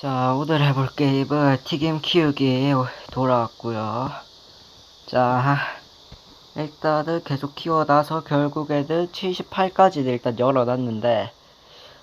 자, 오늘 해볼 게임은 튀김 키우기 돌아왔고요. 자, 일단은 계속 키워놔서 결국에는 78까지는 일단 열어놨는데,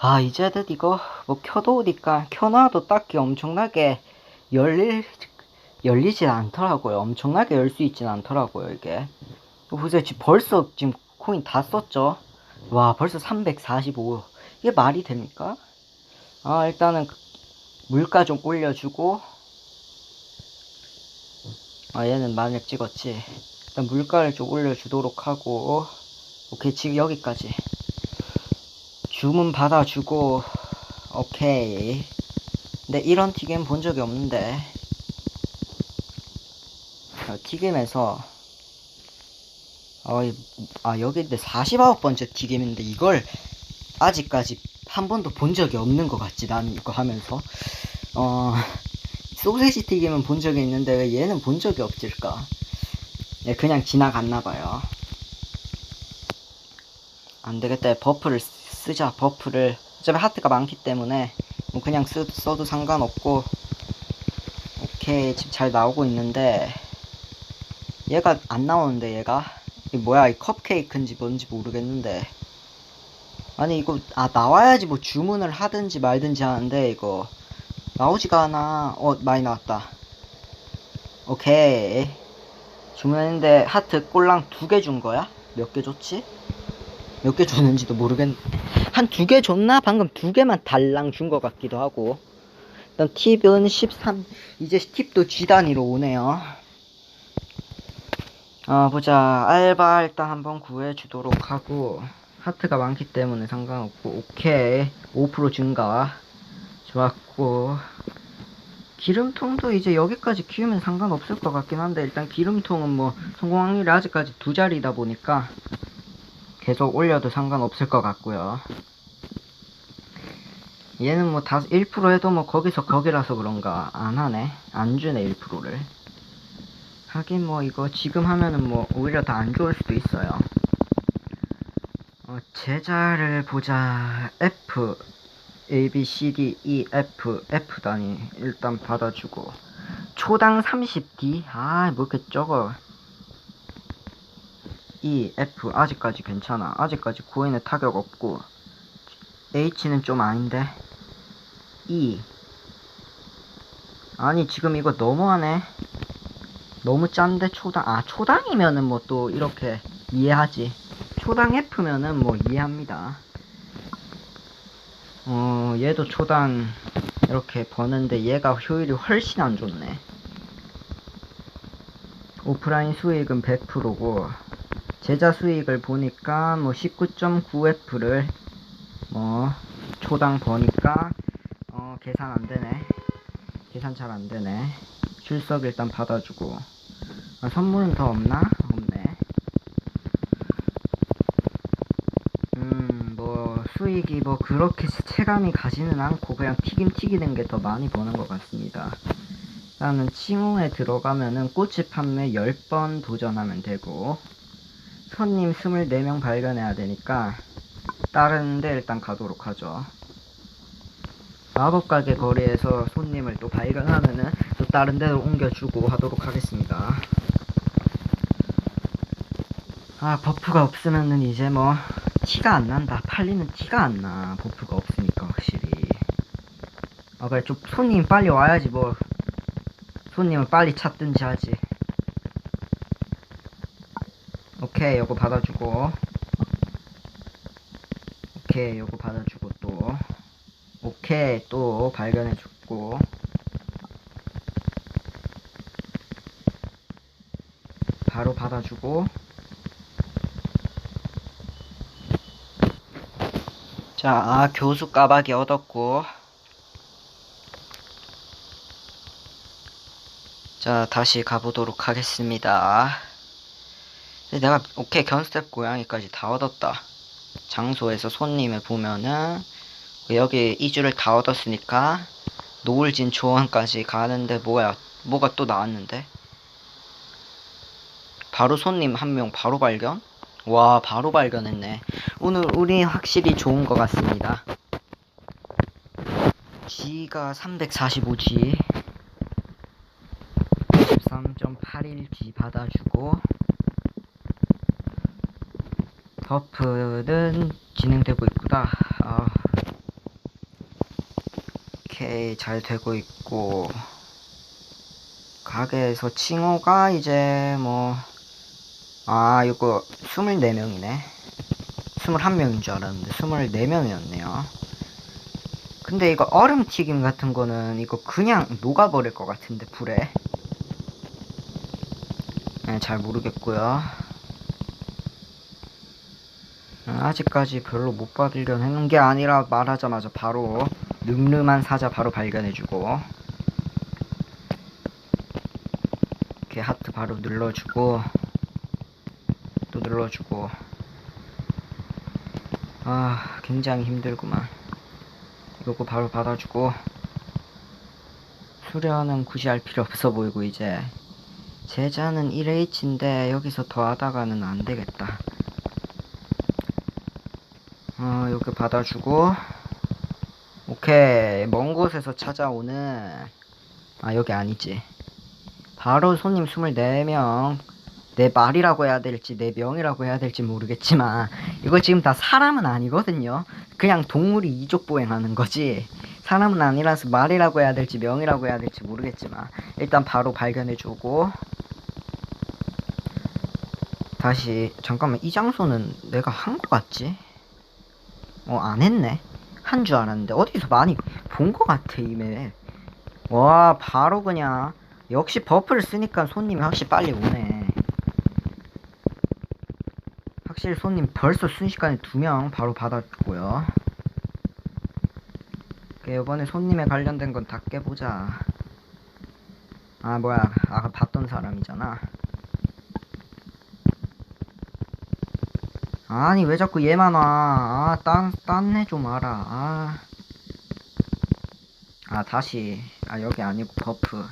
아, 이제는 이거 뭐 켜놓으니까, 켜놔도 딱히 엄청나게 열릴, 열리진 않더라고요. 엄청나게 열 수 있진 않더라고요, 이게. 보세요, 지금 벌써 지금 코인 다 썼죠? 와, 벌써 345. 이게 말이 됩니까? 아, 일단은 물가 좀 올려주고 아 얘는 만약 찍었지. 일단 물가를 좀 올려주도록 하고 오케이 지금 여기까지. 주문 받아주고 오케이. 근데 이런 튀김 본 적이 없는데. 어, 튀김에서 어이, 아 여기 근데 49번째 튀김인데 이걸 아직까지 한 번도 본 적이 없는 것 같지 난 이거 하면서 어 소세지 튀김은 본 적이 있는데 왜 얘는 본 적이 없을까? 예, 그냥 지나갔나봐요. 안되겠다. 버프를 쓰자. 버프를. 어차피 하트가 많기 때문에 뭐 그냥 쓰, 써도 상관없고. 오케이. 지금 잘 나오고 있는데 얘가 안 나오는데 얘가? 이 뭐야? 이 컵케이크인지 뭔지 모르겠는데. 아니 이거 아 나와야지 뭐 주문을 하든지 말든지 하는데 이거 나오지가 않아. 어 많이 나왔다. 오케이. 주문했는데 하트 꼴랑 두 개 준 거야? 몇 개 줬지? 몇 개 줬는지도 모르겠 한두 개 줬나? 방금 두 개만 달랑 준 것 같기도 하고. 일단 팁은 13 이제 팁도 G 단위로 오네요. 어 보자. 알바 일단 한번 구해주도록 하고. 하트가 많기 때문에 상관없고. 오케이. 5% 증가 좋았고 기름통도 이제 여기까지 키우면 상관없을 것 같긴 한데 일단 기름통은 뭐 성공 확률이 아직까지 두 자리다 보니까 계속 올려도 상관없을 것 같고요. 얘는 뭐 다 1% 해도 뭐 거기서 거기라서 그런가 안 하네. 안 주네 1%를. 하긴 뭐 이거 지금 하면은 뭐 오히려 더 안 좋을 수도 있어요. 어, 제자를 보자. F, A, B, C, D, E, F, F 단위 일단 받아주고 초당 30D. 아, 뭐 이렇게 적어. E, F 아직까지 괜찮아. 아직까지 고인의 타격 없고 H는 좀 아닌데. E. 아니 지금 이거 너무하네. 너무 짠데 초당. 아 초당이면은 뭐 또 이렇게 이해하지. 초당 F면은 뭐 이해합니다. 어, 얘도 초당 이렇게 버는데 얘가 효율이 훨씬 안 좋네. 오프라인 수익은 100%고 제자 수익을 보니까 뭐 19.9F를 뭐 초당 버니까 어 계산 안 되네. 계산 잘 안 되네. 출석 일단 받아주고 아, 선물은 더 없나? 없네. 음, 뭐, 수익이 뭐, 그렇게 체감이 가지는 않고, 그냥 튀김 튀기는 게 더 많이 버는 것 같습니다. 일단은 칭호에 들어가면은 꼬치 판매 10번 도전하면 되고, 손님 24명 발견해야 되니까, 다른 데 일단 가도록 하죠. 마법가게 거리에서 손님을 또 발견하면은, 또 다른 데로 옮겨주고 하도록 하겠습니다. 아, 버프가 없으면은 이제 뭐, 티가 안 난다. 팔리는 티가 안 나. 버프가 없으니까, 확실히. 아, 그래, 좀 손님 빨리 와야지, 뭐. 손님을 빨리 찾든지 하지. 오케이, 요거 받아주고. 오케이, 요거 받아주고 또. 오케이, 또 발견해줬고. 바로 받아주고. 자, 아, 교수 까마귀 얻었고. 자, 다시 가보도록 하겠습니다. 내가, 오케이, 견스텝 고양이까지 다 얻었다. 장소에서 손님을 보면은, 여기 이주를 다 얻었으니까, 노을진 조원까지 가는데, 뭐야, 뭐가 또 나왔는데? 바로 손님 한 명 바로 발견? 와, 바로 발견했네. 오늘 우리 확실히 좋은 것 같습니다. G가 345G 13.81G 받아주고 버프는 진행되고 있구나 아. 오케이 잘 되고 있고 가게에서 칭호가 이제 뭐 아 이거 24명이네. 21명인 줄 알았는데 24명이었네요. 근데 이거 얼음 튀김 같은 거는 이거 그냥 녹아버릴 것 같은데 불에? 네, 잘 모르겠고요. 음, 아직까지 별로 못 했는 게 아니라 말하자마자 바로 늠름한 사자 바로 발견해주고 이렇게 하트 바로 눌러주고 또 눌러주고. 아 굉장히 힘들구만. 이거 바로 받아주고. 수련은 굳이 할 필요 없어 보이고 이제. 제자는 1H인데 여기서 더 하다가는 안 되겠다. 어 이렇게 받아주고. 오케이. 먼 곳에서 찾아오는 아 여기 아니지. 바로 손님 24명 내 말이라고 해야 될지 내 명이라고 해야 될지 모르겠지만 이거 지금 다 사람은 아니거든요. 그냥 동물이 이족 보행하는 거지. 사람은 아니라서 말이라고 해야 될지 명이라고 해야 될지 모르겠지만 일단 바로 발견해주고. 다시 잠깐만 이 장소는 내가 한 거 같지? 어 안 했네. 한 줄 알았는데. 어디서 많이 본 거 같아 이 맵. 와 바로 그냥. 역시 버프를 쓰니까 손님이 확실히 빨리 오네 확 실히 손님 벌써 순식간에 두 명 바로 받았고요 이번에 손님에 관련된 건 다 깨보자 아 뭐야 아까 봤던 사람이잖아 아니 왜 자꾸 얘만 와? 아, 딴, 딴애 좀 알아. 아. 아, 다시. 아, 여기 아니고 버프.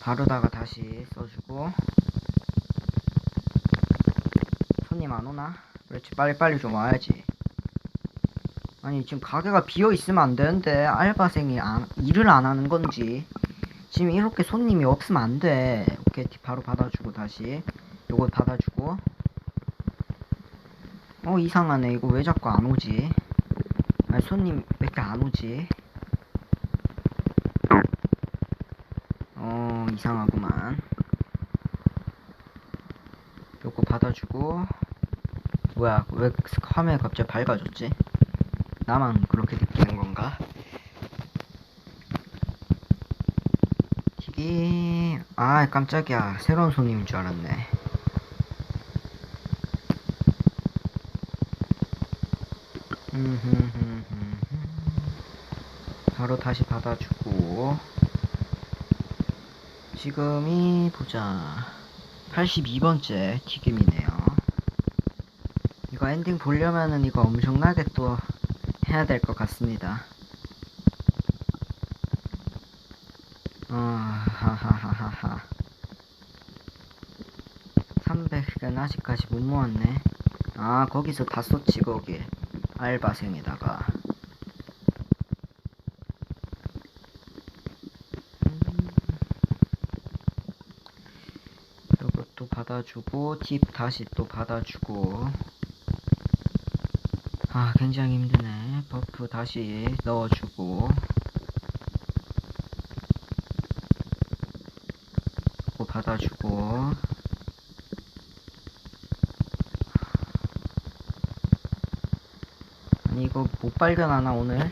바로다가 다시 써주고. 손님 안 오나? 그렇지, 빨리빨리 좀 와야지. 아니, 지금 가게가 비어 있으면 안 되는데, 알바생이 안, 일을 안 하는 건지. 지금 이렇게 손님이 없으면 안 돼. 오케이, 바로 받아주고, 다시. 요거 받아주고. 어 이상하네 이거 왜 자꾸 안 오지 아니 손님 왜 이렇게 안 오지 어 이상하구만 요거 받아주고 뭐야 왜 화면이 갑자기 밝아졌지? 나만 그렇게 느끼는 건가? 튀김 아 깜짝이야. 새로운 손님인 줄 알았네. 바로 다시 받아주고. 지금이 보자. 82번째 튀김이네 요 이거 엔딩 보려면은 이거 엄청나게 또 해야 될 것 같습니다. 어 하하하하하. 300은 아직까지 못 모았네. 아 거기서 다 썼지 거기. 알바생에다가. 음. 이것도 받아주고 팁 다시 또 받아주고 아 굉장히 힘드네 버프 다시 넣어주고 또 받아주고 아니 이거 못 발견하나 오늘?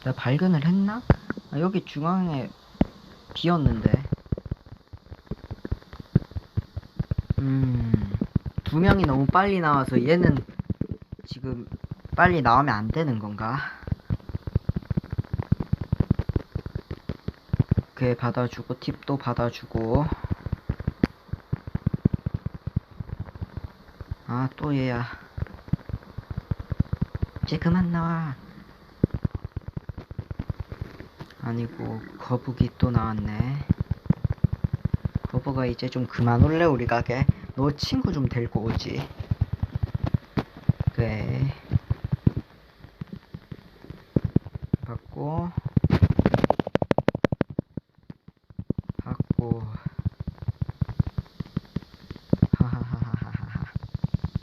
내가 발견을 했나? 아, 여기 중앙에 비었는데 음두 명이 너무 빨리 나와서 얘는 지금 빨리 나오면 안 되는 건가? 오케이 받아주고 팁도 받아주고 아 또 얘야 이제 그만 나와. 아니고 거북이 또 나왔네. 거북아 이제 좀 그만 올래 우리 가게. 너 친구 좀 데리고 오지. 그래. 받고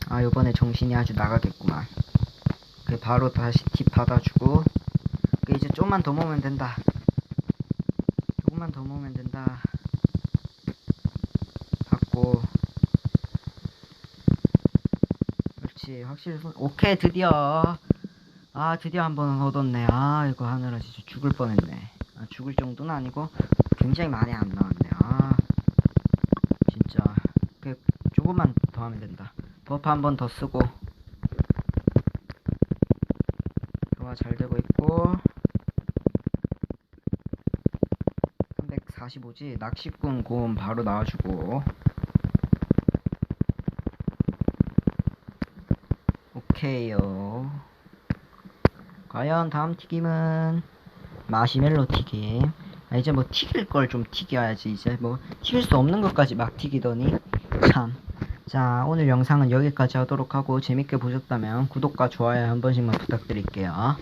아 요번에 정신이 아주 나가겠구만. 그 바로 다시 팁 받아주고 그 이제 좀만 더 모으면 된다. 조금만 더 모으면 된다. 받고. 그렇지. 확실히 손 오케이 드디어. 아 드디어 한 번은 얻었네. 아 이거 하느라 진짜 죽을 뻔했네. 아, 죽을 정도는 아니고 굉장히 많이 안 나왔네. 아 진짜 그 조금만 더 하면 된다 버프 한 번 더 쓰고. 좋아 잘 되고 있고. 345지 낚시꾼 고음 바로 나와주고. 오케이요. 과연 다음 튀김은 마시멜로 튀김. 아, 이제 뭐 튀길 걸 좀 튀겨야지. 이제 뭐 튀길 수 없는 것까지 막 튀기더니. 참 자 오늘 영상은 여기까지 하도록 하고 재밌게 보셨다면 구독과 좋아요 한 번씩만 부탁드릴게요